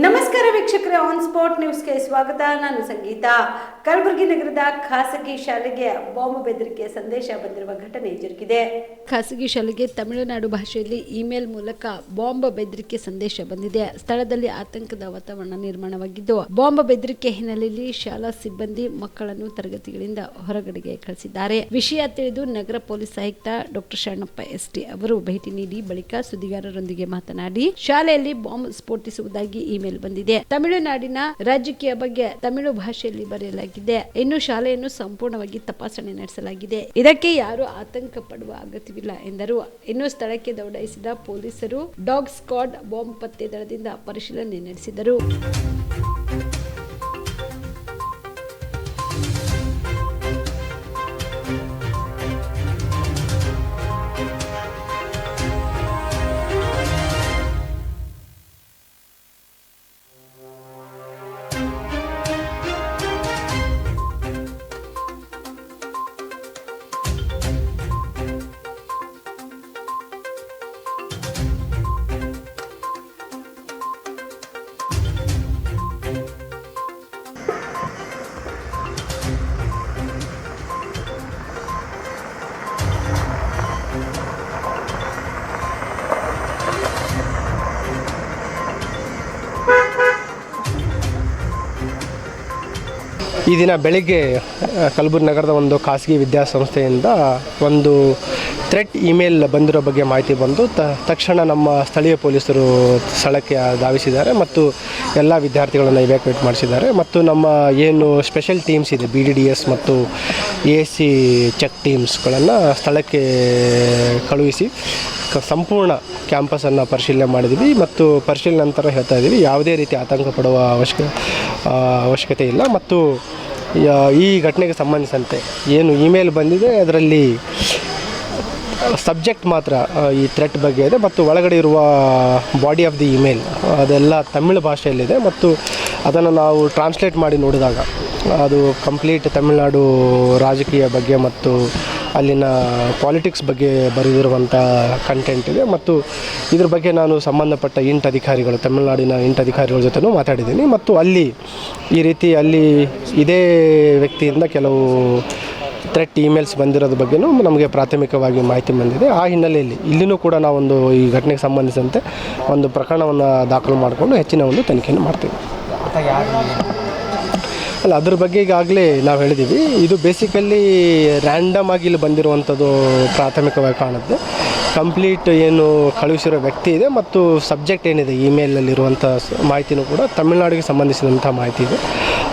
ನಮಸ್ಕಾರ ವೀಕ್ಷಕರೇ on spot ನ್ಯೂಸ್ಗೆ ಸ್ವಾಗತ. ನಾನು ಸಂಗೀತ. ಕಲಬುರಗಿ ನಗರದ ಖಾಸಗಿ ಶಾಲೆಗೆ ಬಾಂಬ್ ಬೆದರಿಕೆ ಸಂದೇಶ ಬಂದಿರುವ ಘಟನೆ ಜರುಗಿದೆ ಖಾಸಗಿ ಶಾಲೆಗೆ ತಮಿಳುನಾಡು ಭಾಷೆಯಲ್ಲಿ ಇಮೇಲ್ ಮೂಲಕ ಬಾಂಬ್ ಬೆದರಿಕೆ ಸಂದೇಶ ಬಂದಿದೆ. ಸ್ಥಳದಲ್ಲಿ ಆತಂಕದ ವಾತಾವರಣ ನಿರ್ಮಾಣವಾಗಿದ್ದು, ಬಾಂಬ್ ಬೆದರಿಕೆ ಹಿನ್ನೆಲೆಯಲ್ಲಿ ಶಾಲಾ ಸಿಬ್ಬಂದಿ ಮಕ್ಕಳನ್ನು ತರಗತಿಗಳಿಂದ ಹೊರಗಡೆಗೆ ಕಳಿಸಿದ್ದಾರೆ. ವಿಷಯ ತಿಳಿದು ನಗರ ಪೊಲೀಸ್ ಆಯುಕ್ತ ಡಾಕ್ಟರ್ ಶರಣಪ್ಪ ಎಸ್ಟಿ ಅವರು ಭೇಟಿ ನೀಡಿ ಬಳಿಕ ಸುದ್ದಿಗಾರರೊಂದಿಗೆ ಮಾತನಾಡಿ, ಶಾಲೆಯಲ್ಲಿ ಬಾಂಬ್ ಸ್ಫೋಟಿಸುವುದಾಗಿ ಇಮೇಲ್ ಬಂದಿದೆ. ತಮಿಳುನಾಡಿನ ರಾಜಕೀಯ ಬಗ್ಗೆ ತಮಿಳು ಭಾಷೆಯಲ್ಲಿ ಬರೆಯಲಾಗಿದೆ. ಇನ್ನು ಶಾಲೆಯನ್ನು ಸಂಪೂರ್ಣವಾಗಿ ತಪಾಸಣೆ ನಡೆಸಲಾಗಿದೆ. ಇದಕ್ಕೆ ಯಾರು ಆತಂಕ ಪಡುವ ಅಗತ್ಯವಿಲ್ಲ ಎಂದರು. ಇನ್ನು ಸ್ಥಳಕ್ಕೆ ದೌಡಾಯಿಸಿದ ಪೊಲೀಸರು ಡಾಗ್ ಸ್ಕ್ವಾಡ್ ಬಾಂಬ್ ಪತ್ತೆ ದಳದಿಂದ ಪರಿಶೀಲನೆ ನಡೆಸಿದರು. ಈ ದಿನ ಬೆಳಿಗ್ಗೆ ಕಲಬುರ್ಗಿ ನಗರದ ಒಂದು ಖಾಸಗಿ ವಿದ್ಯಾಸಂಸ್ಥೆಯಿಂದ ಒಂದು ಥ್ರೆಟ್ ಇಮೇಲ್ ಬಂದಿರೋ ಬಗ್ಗೆ ಮಾಹಿತಿ ಬಂದು ತಕ್ಷಣ ನಮ್ಮ ಸ್ಥಳೀಯ ಪೊಲೀಸರು ಸ್ಥಳಕ್ಕೆ ಧಾವಿಸಿದ್ದಾರೆ ಮತ್ತು ಎಲ್ಲ ವಿದ್ಯಾರ್ಥಿಗಳನ್ನು ಇವ್ಯಾಕ್ಯುವೇಟ್ ಮಾಡಿಸಿದ್ದಾರೆ. ಮತ್ತು ನಮ್ಮ ಏನು ಸ್ಪೆಷಲ್ ಟೀಮ್ಸ್ ಇದೆ ಬಿ ಡಿ ಡಿ ಎಸ್ ಮತ್ತು ಎ ಸಿ ಚೆಕ್ ಟೀಮ್ಸ್ಗಳನ್ನು ಸ್ಥಳಕ್ಕೆ ಕಳುಹಿಸಿ ಸಂಪೂರ್ಣ ಕ್ಯಾಂಪಸನ್ನು ಪರಿಶೀಲನೆ ಮಾಡಿದ್ವಿ ಮತ್ತು ಪರಿಶೀಲನೆ ನಂತರ ಹೇಳ್ತಾ ಇದ್ದೀವಿ, ಯಾವುದೇ ರೀತಿ ಆತಂಕ ಪಡುವ ಅವಶ್ಯಕ ಅವಶ್ಯಕತೆ ಇಲ್ಲ. ಮತ್ತು ಈ ಘಟನೆಗೆ ಸಂಬಂಧಿಸಿದಂತೆ ಏನು ಇಮೇಲ್ ಬಂದಿದೆ, ಅದರಲ್ಲಿ ಸಬ್ಜೆಕ್ಟ್ ಮಾತ್ರ ಈ ಥ್ರೆಟ್ ಬಗ್ಗೆ ಇದೆ. ಮತ್ತು ಒಳಗಡೆ ಇರುವ ಬಾಡಿ ಆಫ್ ದಿ ಇಮೇಲ್, ಅದೆಲ್ಲ ತಮಿಳು ಭಾಷೆಯಲ್ಲಿದೆ. ಮತ್ತು ಅದನ್ನು ನಾವು ಟ್ರಾನ್ಸ್ಲೇಟ್ ಮಾಡಿ ನೋಡಿದಾಗ ಅದು ಕಂಪ್ಲೀಟ್ ತಮಿಳುನಾಡು ರಾಜಕೀಯ ಬಗ್ಗೆ ಮತ್ತು ಅಲ್ಲಿನ ಪಾಲಿಟಿಕ್ಸ್ ಬಗ್ಗೆ ಬರೆದಿರುವಂಥ ಕಂಟೆಂಟ್ ಇದೆ. ಮತ್ತು ಇದ್ರ ಬಗ್ಗೆ ನಾನು ಸಂಬಂಧಪಟ್ಟ ಇಂಟ್ ಅಧಿಕಾರಿಗಳು, ತಮಿಳುನಾಡಿನ ಇಂಟ್ ಅಧಿಕಾರಿಗಳ ಜೊತೆನೂ ಮಾತಾಡಿದ್ದೀನಿ. ಮತ್ತು ಅಲ್ಲಿ ಈ ರೀತಿ ಅಲ್ಲಿ ಇದೇ ವ್ಯಕ್ತಿಯಿಂದ ಕೆಲವು ಥ್ರೆಟ್ ಇಮೇಲ್ಸ್ ಬಂದಿರೋದ್ರ ಬಗ್ಗೆನೂ ನಮಗೆ ಪ್ರಾಥಮಿಕವಾಗಿ ಮಾಹಿತಿ ಬಂದಿದೆ. ಆ ಹಿನ್ನೆಲೆಯಲ್ಲಿ ಇಲ್ಲಿನೂ ಕೂಡ ನಾವೊಂದು ಈ ಘಟನೆಗೆ ಸಂಬಂಧಿಸಿದಂತೆ ಒಂದು ಪ್ರಕರಣವನ್ನು ದಾಖಲು ಮಾಡಿಕೊಂಡು ಹೆಚ್ಚಿನ ಒಂದು ತನಿಖೆಯನ್ನು ಮಾಡ್ತೀವಿ. ಅಲ್ಲ, ಅದ್ರ ಬಗ್ಗೆ ಈಗಾಗಲೇ ನಾವು ಹೇಳಿದ್ದೀವಿ ಇದು ಬೇಸಿಕಲಿ ರ್ಯಾಂಡಮ್ ಆಗಿ ಇಲ್ಲಿ ಬಂದಿರುವಂಥದ್ದು ಪ್ರಾಥಮಿಕವಾಗಿ ಕಾಣುತ್ತೆ. ಕಂಪ್ಲೀಟ್ ಏನು ಕಳುಹಿಸಿರೋ ವ್ಯಕ್ತಿ ಇದೆ ಮತ್ತು ಸಬ್ಜೆಕ್ಟ್ ಏನಿದೆ ಇಮೇಲಲ್ಲಿರುವಂಥ ಮಾಹಿತಿನೂ ಕೂಡ ತಮಿಳುನಾಡಿಗೆ ಸಂಬಂಧಿಸಿದಂಥ ಮಾಹಿತಿ ಇದೆ.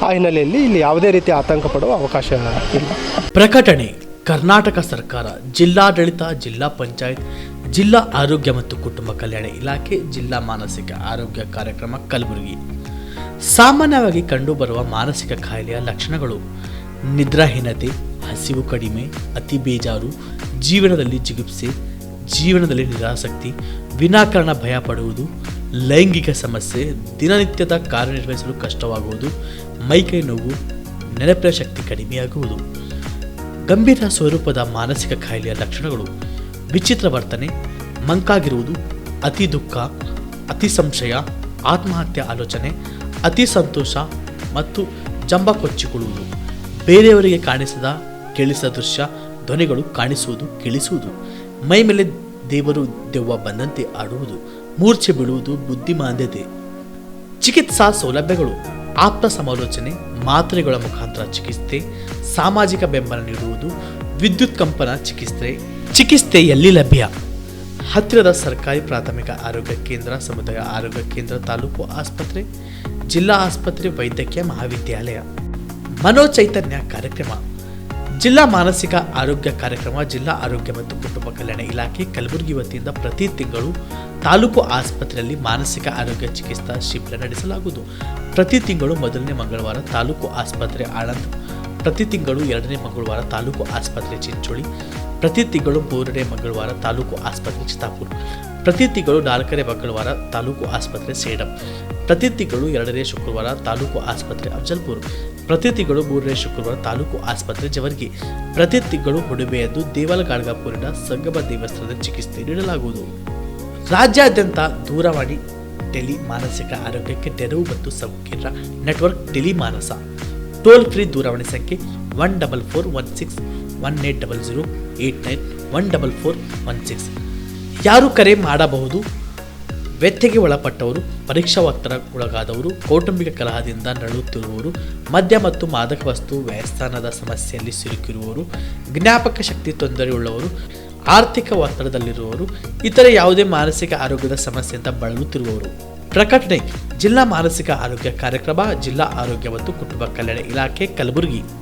ಆ ಹಿನ್ನೆಲೆಯಲ್ಲಿ ಇಲ್ಲಿ ಯಾವುದೇ ರೀತಿ ಆತಂಕ ಪಡುವ ಅವಕಾಶ ಇಲ್ಲ. ಪ್ರಕಟಣೆ, ಕರ್ನಾಟಕ ಸರ್ಕಾರ, ಜಿಲ್ಲಾಡಳಿತ, ಜಿಲ್ಲಾ ಪಂಚಾಯತ್, ಜಿಲ್ಲಾ ಆರೋಗ್ಯ ಮತ್ತು ಕುಟುಂಬ ಕಲ್ಯಾಣ ಇಲಾಖೆ, ಜಿಲ್ಲಾ ಮಾನಸಿಕ ಆರೋಗ್ಯ ಕಾರ್ಯಕ್ರಮ ಕಲಬುರಗಿ. ಸಾಮಾನ್ಯವಾಗಿ ಕಂಡುಬರುವ ಮಾನಸಿಕ ಕಾಯಿಲೆಯ ಲಕ್ಷಣಗಳು ನಿದ್ರಾಹೀನತೆ, ಹಸಿವು ಕಡಿಮೆ, ಅತಿ ಬೇಜಾರು, ಜೀವನದಲ್ಲಿ ಜಿಗುಪ್ಸೆ ಜೀವನದಲ್ಲಿ ನಿರಾಸಕ್ತಿ, ವಿನಾಕಾರಣ ಭಯ ಪಡುವುದು, ಲೈಂಗಿಕ ಸಮಸ್ಯೆ, ದಿನನಿತ್ಯದ ಕಾರ್ಯನಿರ್ವಹಿಸಲು ಕಷ್ಟವಾಗುವುದು, ಮೈಕೈ ನೋವು, ನೆನಪಿನ ಶಕ್ತಿ ಕಡಿಮೆಯಾಗುವುದು. ಗಂಭೀರ ಸ್ವರೂಪದ ಮಾನಸಿಕ ಕಾಯಿಲೆಯ ಲಕ್ಷಣಗಳು ವಿಚಿತ್ರ ವರ್ತನೆ, ಮಂಕಾಗಿರುವುದು, ಅತಿ ದುಃಖ, ಅತಿ ಸಂಶಯ, ಆತ್ಮಹತ್ಯೆ ಆಲೋಚನೆ ಅತಿ ಸಂತೋಷ ಮತ್ತು ಜಂಬ ಕೊಚ್ಚಿಕೊಳ್ಳುವುದು. ಬೇರೆಯವರಿಗೆ ಕಾಣಿಸದ ಕೇಳಿಸದ ದೃಶ್ಯ, ಧ್ವನಿಗಳು ಕಾಣಿಸುವುದು, ಕೇಳಿಸುವುದು. ಮೈ ಮೇಲೆ ದೇವರು ದೆವ್ವ ಬಂದಂತೆ ಆಡುವುದು. ಮೂರ್ಛೆ ಬೀಳುವುದು ಬುದ್ಧಿಮಾಂದ್ಯತೆ. ಚಿಕಿತ್ಸಾ ಸೌಲಭ್ಯಗಳು. ಆಪ್ತ ಸಮಾಲೋಚನೆ, ಮಾತ್ರೆಗಳ ಮುಖಾಂತರ ಚಿಕಿತ್ಸೆ, ಸಾಮಾಜಿಕ ಬೆಂಬಲ ನೀಡುವುದು, ವಿದ್ಯುತ್ ಕಂಪನ ಚಿಕಿತ್ಸೆ. ಚಿಕಿತ್ಸೆ ಎಲ್ಲಿ ಲಭ್ಯ? ಹತ್ತಿರದ ಸರ್ಕಾರಿ ಪ್ರಾಥಮಿಕ ಆರೋಗ್ಯ ಕೇಂದ್ರ, ಸಮುದಾಯ ಆರೋಗ್ಯ ಕೇಂದ್ರ, ತಾಲೂಕು ಆಸ್ಪತ್ರೆ, ಜಿಲ್ಲಾ ಆಸ್ಪತ್ರೆ, ವೈದ್ಯಕೀಯ ಮಹಾವಿದ್ಯಾಲಯ. ಮನೋಚೈತನ್ಯ ಕಾರ್ಯಕ್ರಮ. ಜಿಲ್ಲಾ ಮಾನಸಿಕ ಆರೋಗ್ಯ ಕಾರ್ಯಕ್ರಮ, ಜಿಲ್ಲಾ ಆರೋಗ್ಯ ಮತ್ತು ಕುಟುಂಬ ಕಲ್ಯಾಣ ಇಲಾಖೆ ಕಲಬುರಗಿ ವತಿಯಿಂದ ಪ್ರತಿ ತಿಂಗಳು ತಾಲೂಕು ಆಸ್ಪತ್ರೆಯಲ್ಲಿ ಮಾನಸಿಕ ಆರೋಗ್ಯ ಚಿಕಿತ್ಸಾ ಶಿಬಿರ ನಡೆಸಲಾಗುವುದು. ಪ್ರತಿ ತಿಂಗಳು ಮೊದಲನೇ ಮಂಗಳವಾರ ತಾಲೂಕು ಆಸ್ಪತ್ರೆ ಆಳಂದ್. ಪ್ರತಿ ತಿಂಗಳು ಎರಡನೇ ಮಂಗಳವಾರ ತಾಲೂಕು ಆಸ್ಪತ್ರೆ ಚಿಂಚೋಳಿ. ಪ್ರತಿ ತಿಂಗಳು ಮೂರನೇ ಮಂಗಳವಾರ ತಾಲೂಕು ಆಸ್ಪತ್ರೆ ಚಿತ್ತಾಪುರ್. ಪ್ರತಿ ತಿಂಗಳು ನಾಲ್ಕನೇ ಮಂಗಳವಾರ ತಾಲೂಕು ಆಸ್ಪತ್ರೆ ಸೇಡಂ. ಪ್ರತಿ ತಿಂಗಳು ಎರಡನೇ ಶುಕ್ರವಾರ ತಾಲೂಕು ಆಸ್ಪತ್ರೆ ಅಫಜಲ್ಪುರ್. ಪ್ರತಿ ತಿಂಗಳು ಮೂರನೇ ಶುಕ್ರವಾರ ತಾಲೂಕು ಆಸ್ಪತ್ರೆ ಜವರ್ಗಿ. ಪ್ರತಿ ತಿಂಗಳು ಹುಡುಬೆಯದ್ದು ದೇವಲಗಾಡ್ಗಾಪುರಿನ ಸಂಗಮ ದೇವಸ್ಥಾನದ ಚಿಕಿತ್ಸೆ ನೀಡಲಾಗುವುದು. ರಾಜ್ಯಾದ್ಯಂತ ದೂರವಾಣಿ ಟೆಲಿ ಮಾನಸಿಕ ಆರೋಗ್ಯಕ್ಕೆ ನೆರವು ಮತ್ತು ಸಂಕೀರ್ಣ network tele Manas toll free ದೂರವಾಣಿ ಸಂಖ್ಯೆ one double four one six one eight double zero eight nine one double four one six ಯಾರು ಕರೆ ಮಾಡಬಹುದು? ವ್ಯತ್ಯೆಗೆ ಒಳಪಟ್ಟವರು ಪರೀಕ್ಷಾ ಒಳಗಾದವರು ಕೌಟುಂಬಿಕ ಕಲಹದಿಂದ ನರಳುತ್ತಿರುವವರು, ಮದ್ಯ ಮತ್ತು ಮಾದಕ ವಸ್ತು ವ್ಯಯಸ್ಥಾನದ ಸಮಸ್ಯೆಯಲ್ಲಿ ಸಿಲುಕಿರುವವರು, ಜ್ಞಾಪಕ ಶಕ್ತಿ ತೊಂದರೆಯುಳ್ಳವರು, ಆರ್ಥಿಕ ಒತ್ತಡದಲ್ಲಿರುವವರು, ಇತರೆ ಯಾವುದೇ ಮಾನಸಿಕ ಆರೋಗ್ಯದ ಸಮಸ್ಯೆಯಿಂದ ಬಳಲುತ್ತಿರುವವರು. ಪ್ರಕಟಣೆ, ಜಿಲ್ಲಾ ಮಾನಸಿಕ ಆರೋಗ್ಯ ಕಾರ್ಯಕ್ರಮ, ಜಿಲ್ಲಾ ಆರೋಗ್ಯ ಮತ್ತು ಕುಟುಂಬ ಕಲ್ಯಾಣ ಇಲಾಖೆ, ಕಲಬುರಗಿ.